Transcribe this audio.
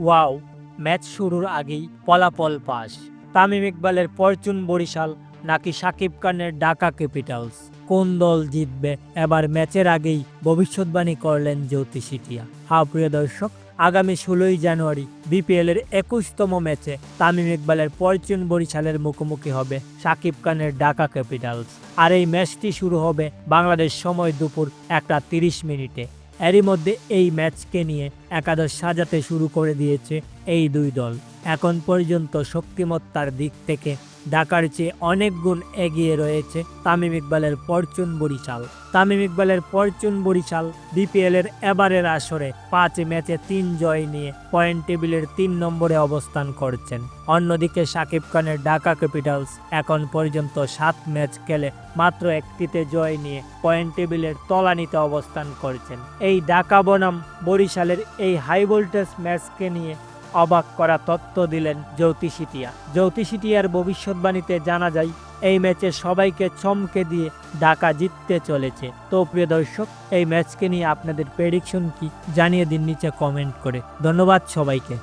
Wow, match শুরুর আগেই ফলাফল পাস। তামিম ইকবালের ফরচুন বরিশাল নাকি সাকিব খানের ঢাকা ক্যাপিটালস? কোন দল জিতবে? এবার ম্যাচের আগেই ভবিষ্যৎবাণী করলেন জ্যোতিষিটিয়া হা প্রিয় দর্শক, আগামী ষোলোই জানুয়ারি বিপিএল এর একুশতম ম্যাচে তামিম ইকবালের পরচুন বরিশালের মুখোমুখি হবে সাকিব খানের ঢাকা ক্যাপিটালস। আর এই ম্যাচটি শুরু হবে বাংলাদেশ সময় দুপুর একটা তিরিশ মিনিটে। এরই মধ্যে এই ম্যাচকে নিয়ে একাদশ সাজাতে শুরু করে দিয়েছে এই দুই দল। এখন পর্যন্ত শক্তিমত্তার দিক থেকে ঢাকার চেয়ে অনেক গুণ এগিয়ে রয়েছে তামিম ইকবালের ফরচুন বরিশাল। তামিম ইকবালের ফরচুন বরিশাল বিপিএল এর এবারের আসরে পাঁচ ম্যাচে তিন জয় নিয়ে পয়েন্ট টেবিলের তিন নম্বরে অবস্থান করছেন। অন্যদিকে সাকিব খানের ঢাকা ক্যাপিটালস এখন পর্যন্ত সাত ম্যাচ খেলে মাত্র একটিতে জয় নিয়ে পয়েন্ট টেবিলের তলানিতে অবস্থান করছেন। এই ঢাকা বনাম বরিশালের এই হাই ভোল্টেজ ম্যাচকে নিয়ে অবাক করা তত্ত্ব দিলেন জ্যোতিষিটিয়া জ্যোতিষিটিয়ার ভবিষ্যৎবাণীতে জানা যায়, এই ম্যাচে সবাইকে চমকে দিয়ে ঢাকা জিততে চলেছে। তো প্রিয় দর্শক, এই ম্যাচকে নিয়ে আপনাদের প্রেডিকশন কি জানিয়ে দিন নিচে কমেন্ট করে। ধন্যবাদ সবাইকে।